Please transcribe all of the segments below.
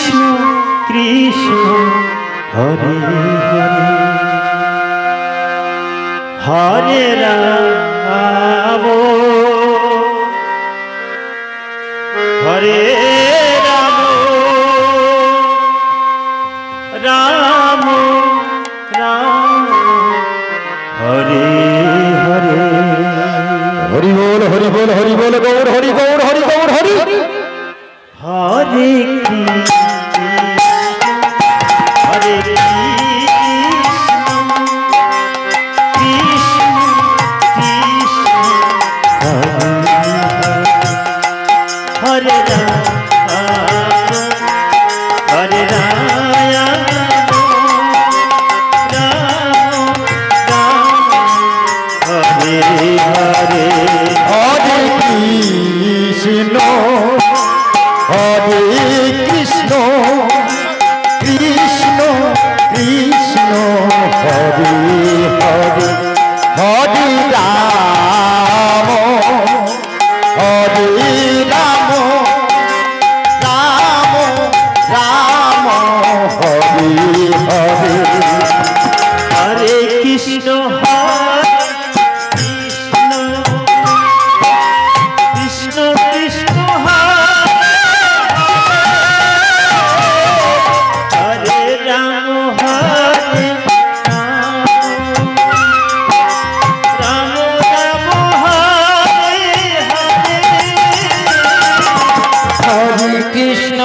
Krishna Krishna, Hare Hare. হরে Ram হরে Ram Ram Ram, Hare Hare. Hari বল Hari বল Hari বল, Gour Hare Hare Ram. Hare Hare Hare Krishna. হরে Krishna.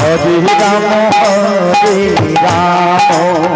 হরে Ram হরে Ram.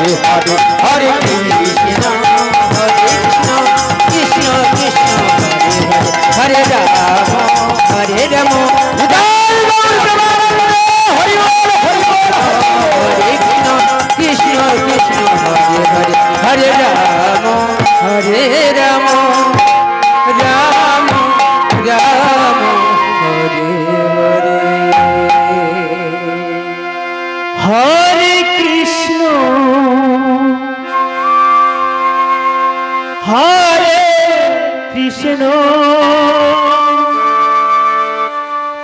Hare Hare Hare Krishna